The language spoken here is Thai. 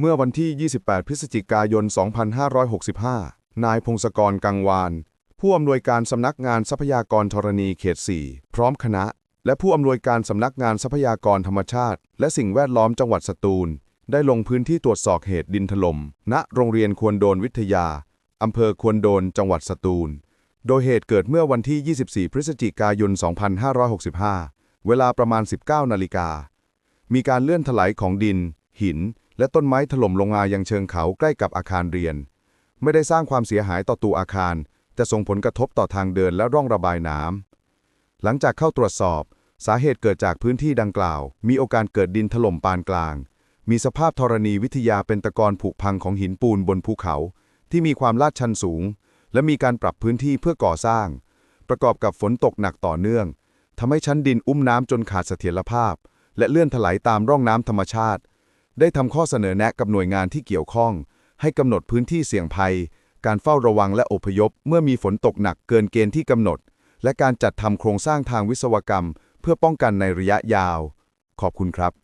เมื่อวันที่ 28 พฤศจิกายน 2565 นายพงศกรกังวาน ผู้อำนวยการสำนักงานทรัพยากรธรณีเขต 4 พร้อมคณะ และผู้อำนวยการสำนักงานทรัพยากรธรรมชาติ และสิ่งแวดล้อมจังหวัดสตูล ได้ลงพื้นที่ตรวจสอบเหตุดินถล่มณโรงเรียนควรโดนวิทยาอำเภอควรโดนจังหวัดสตูล โดยเหตุเกิดเมื่อวันที่ 24 พฤศจิกายน 2565 เวลาประมาณ 19 นาฬิกา มีการเลื่อนถลายของดิน หิน และต้นไม้ถล่มลงมายังเชิงเขาใกล้กับอาคารเรียน ไม่ได้สร้างความเสียหายต่อตัวอาคาร แต่ส่งผลกระทบต่อทางเดินและร่องระบายน้ำหลังจากเข้าตรวจสอบ สาเหตุเกิดจากพื้นที่ดังกล่าว มีโอกาสเกิดดินถล่มปานกลาง มีสภาพธรณีวิทยาเป็นตะกอนผุพังของหินปูนบนภูเขา ที่มีความลาดชันสูง และมีการปรับพื้นที่เพื่อก่อสร้าง ประกอบกับฝนตกหนักต่อเนื่องทำให้ชั้นดินอุ้มน้ำจนขาดเสถียรภาพ และเลื่อนถลายตามร่องน้ำธรรมชาติ ได้ทำข้อเสนอแนะกับหน่วยงานที่เกี่ยวข้อง ให้กำหนดพื้นที่เสี่ยงภัย การเฝ้าระวังและอพยพ เมื่อมีฝนตกหนักเกินเกณฑ์ที่กำหนด และการจัดทำโครงสร้างทางวิศวกรรม เพื่อป้องกันในระยะยาว ขอบคุณครับ